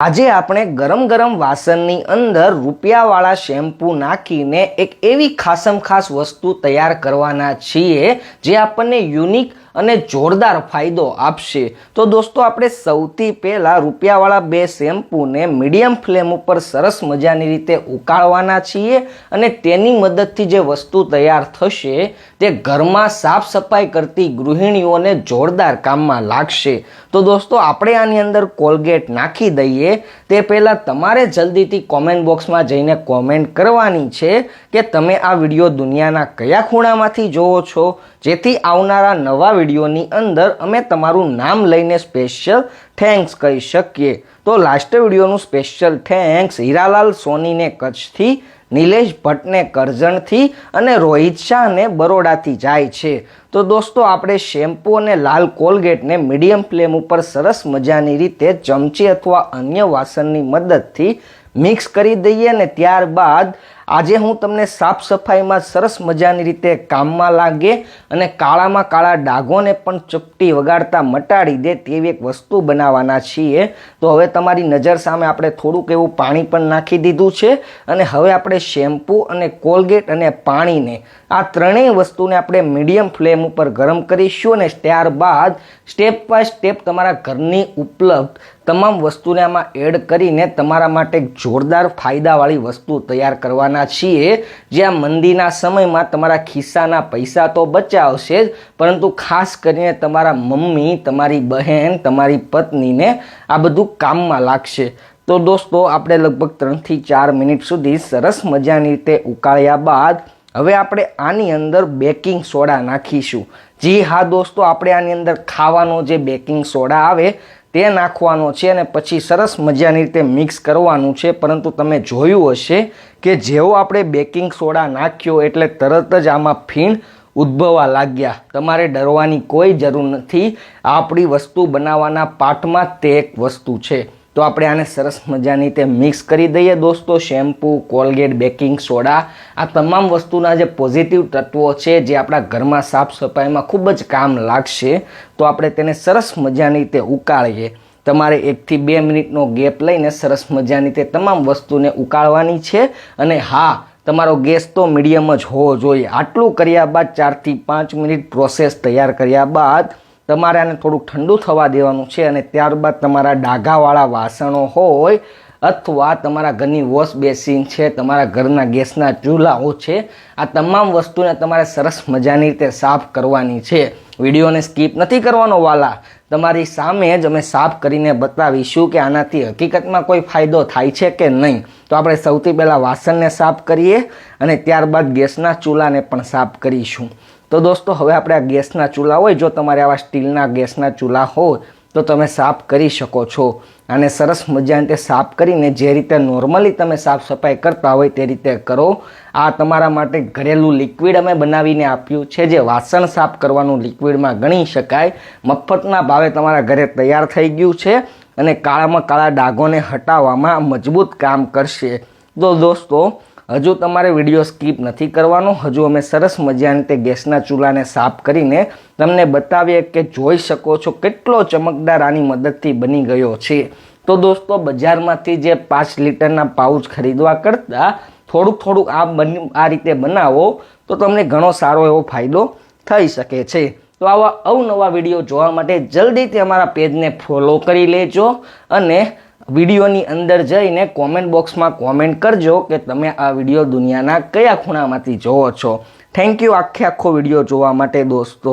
આજે આપણે ગરમ ગરમ વાસણની અંદર રૂપિયાવાળા શેમ્પૂ નાખીને એક એવી ખાસમ ખાસ વસ્તુ તૈયાર કરવાના છીએ જે આપણને યુનિક અને જોરદાર ફાયદો આપશે. તો દોસ્તો, આપણે સૌથી પહેલાં રૂપિયાવાળા બે શેમ્પૂને મીડિયમ ફ્લેમ ઉપર સરસ મજાની રીતે ઉકાળવાના છીએ અને તેની મદદથી જે વસ્તુ તૈયાર થશે તે ઘરમાં સાફ સફાઈ કરતી ગૃહિણીઓને જોરદાર કામમાં લાગશે. તો દોસ્તો, આપણે આની અંદર કોલગેટ નાખી દઈએ તે પહેલાં તમારે જલ્દીથી કોમેન્ટ બોક્સમાં જઈને કોમેન્ટ કરવાની છે કે તમે આ વીડિયો દુનિયાના કયા ખૂણામાંથી જોવો છો, જેથી આવનારા નવા વિડીયોની અંદર અમે તમારું નામ લઈને સ્પેશિયલ થેન્ક્સ કહી શકીએ. તો લાસ્ટ વિડીયોનું સ્પેશિયલ થેન્ક્સ હીરાલાલ સોનીને કચ્છથી, નિલેશ ભટ્ટને કરજણથી અને રોહિત શાહને બરોડાથી જાય છે. તો દોસ્તો, આપણે શેમ્પૂ અને લાલ કોલગેટને મીડિયમ ફ્લેમ ઉપર સરસ મજાની રીતે ચમચી અથવા અન્ય વાસણની મદદથી મિક્સ કરી દઈએ અને ત્યારબાદ આજે હું તમને સાફ સફાઈમાં સરસ મજાની રીતે કામમાં લાગે અને કાળામાં કાળા ડાઘોને પણ ચપટી વગાડતા મટાડી દે તેવી એક વસ્તુ બનાવવાના છીએ. તો હવે તમારી નજર સામે આપણે થોડુંક એવું પાણી પણ નાખી દીધું છે અને હવે આપણે શેમ્પૂ અને કોલગેટ અને પાણીને આ ત્રણેય વસ્તુને આપણે મીડિયમ ફ્લેમ ઉપર ગરમ કરીશું અને ત્યારબાદ સ્ટેપ બાય સ્ટેપ તમારા ઘરની ઉપલબ્ધ તમામ વસ્તુને આમાં એડ કરીને તમારા માટે જોરદાર ફાયદાવાળી વસ્તુ તૈયાર કરવાના છીએ. જ્યાં મંદીના સમયમાં તમારા ખિસ્સાના પૈસા તો બચાવશે જ, પરંતુ ખાસ કરીને તમારા મમ્મી, તમારી બહેન, તમારી પત્નીને આ બધું કામમાં લાગશે. તો દોસ્તો, આપણે લગભગ ત્રણથી ચાર મિનિટ સુધી સરસ મજાની રીતે ઉકાળ્યા બાદ હવે આપણે આની અંદર બેકિંગ સોડા નાખીશું. જી હા દોસ્તો, આપણે આની અંદર ખાવાનો જે બેકિંગ સોડા આવે તે નાખવાનો છે અને પછી સરસ મજાની રીતે મિક્સ કરવાનું છે. પરંતુ તમે જોયું હશે કે જેવો આપણે બેકિંગ સોડા નાખ્યો એટલે તરત જ આમાં ફીણ ઉદ્ભવવા લાગ્યા. તમારે ડરવાની કોઈ જરૂર નથી. આપણી વસ્તુ બનાવવાના પાઠમાં તે એક વસ્તુ છે. તો આપણે આને સરસ મજાની રીતે મિક્સ કરી દઈએ દોસ્તો. શેમ્પૂ કોલગેટ બેકિંગ સોડા આ તમામ વસ્તુના જે પોઝિટિવ તત્વો છે, જે આપણા ઘરમાં સાફ સફાઈમાં ખૂબ જ કામ લાગશે, તો આપણે તેને સરસ મજાની રીતે ઉકાળીએ. તમારે એકથી બે મિનિટનો ગેપ લઈને સરસ મજાની રીતે તમામ વસ્તુને ઉકાળવાની છે. અને હા, તમારો ગેસ તો મીડિયમ જ હોવો જોઈએ. આટલું કર્યા બાદ ચારથી પાંચ મિનિટ પ્રોસેસ તૈયાર કર્યા બાદ તમારે આને થોડુંક ઠંડુ થવા દેવાનું છે અને ત્યારબાદ તમારા ડાઘાવાળા વાસણો હોય અથવા તમારા ઘરની વોશ બેસિન છે, તમારા ઘરના ગેસના ચૂલાઓ છે, આ તમામ વસ્તુને તમારે સરસ મજાની રીતે સાફ કરવાની છે. વિડીયોને સ્કીપ નથી કરવાનો વાલા. તમારી સામે જ અમે સાફ કરીને બતાવીશું કે આનાથી હકીકતમાં કોઈ ફાયદો થાય છે કે નહીં. તો આપણે સૌથી પહેલાં વાસણને સાફ કરીએ અને ત્યારબાદ ગેસના ચૂલાને પણ સાફ કરીશું. તો દોસ્તો, હવે આપણે આ ગેસના ચૂલા હોય, જો તમારે આવા સ્ટીલના ગેસના ચૂલા હોય તો તમે સાફ કરી શકો છો. અને સરસ મજાની તે સાફ કરીને જે રીતે નોર્મલી તમે સાફ સફાઈ કરતા હોય તે રીતે કરો. આ તમારા માટે ઘરેલું લિક્વિડ અમે બનાવીને આપ્યું છે, જે વાસણ સાફ કરવાનું લિક્વિડમાં ગણી શકાય. મફતના ભાવે તમારા ઘરે તૈયાર થઈ ગયું છે અને કાળામાં કાળા ડાઘોને હટાવવામાં મજબૂત કામ કરશે. તો દોસ્તો હજુ તમારે વીડિયો સ્કીપ નથી કરવાનો. હજુ અમે સરસ મજાની તે ગેસના ચૂલાને સાફ કરીને તમને બતાવીએ કે જોઈ શકો છો કેટલો ચમકદાર આની મદદથી બની ગયો છે. તો દોસ્તો, બજારમાંથી જે પાંચ લીટરના પાઉચ ખરીદવા કરતાં થોડુંક થોડુંક આ બની, આ રીતે બનાવો તો તમને ઘણો સારો એવો ફાયદો થઈ શકે છે. તો આવા અવનવા વીડિયો જોવા માટે જલ્દીથી અમારા પેજને ફોલો કરી લેજો અને વિડીયોની અંદર જઈને કોમેન્ટ બોક્સમાં કોમેન્ટ કરજો કે તમે આ વીડિયો દુનિયાના કયા ખૂણામાંથી જોવો છો. થેન્ક યુ આખે આખો વીડિયો જોવા માટે દોસ્તો.